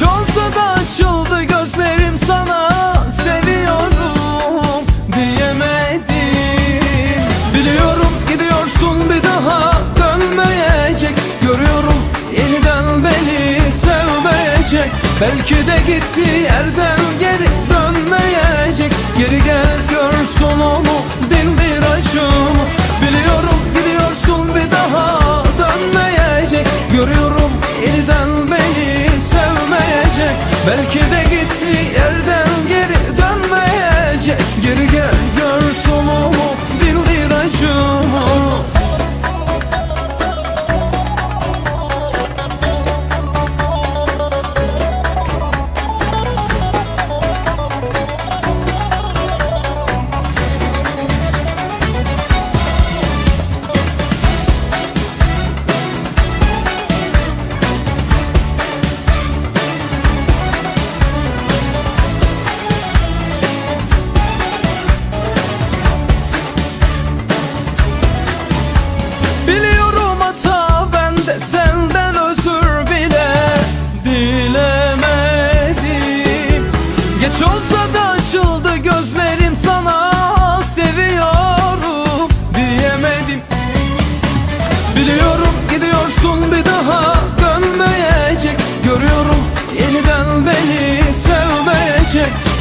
Geç olsa da açıldı gözlerim sana. Seviyorum diyemedim. Biliyorum gidiyorsun bir daha dönmeyecek. Görüyorum yeniden beni sevmeyecek. Belki de gitti yerden geri dönmeyecek. Geri gel görsün onu dindir acımı. Biliyorum gidiyorsun bir daha dönmeyecek. Görüyorum yeniden Belki de gitti yerden geri dönmeyecek. Geri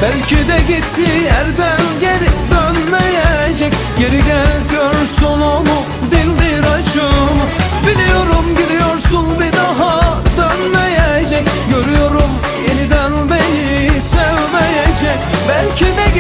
Belki de gitti yerden geri dönmeyecek. Geri gel gör sonumu dindir acımı. Biliyorum gidiyorsun bir daha dönmeyecek. Görüyorum yeniden beni sevmeyecek. Belki de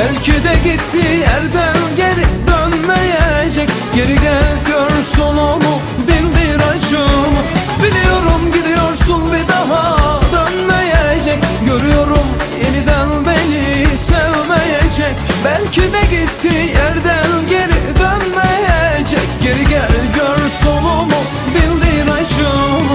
Belki de gitti yerden geri dönmeyecek. Geri gel gör sonumu dindir acımı Biliyorum gidiyorsun bir daha dönmeyecek. Görüyorum yeniden beni sevmeyecek. Belki de gitti yerden geri dönmeyecek. Geri gel gör sonumu bildir acımı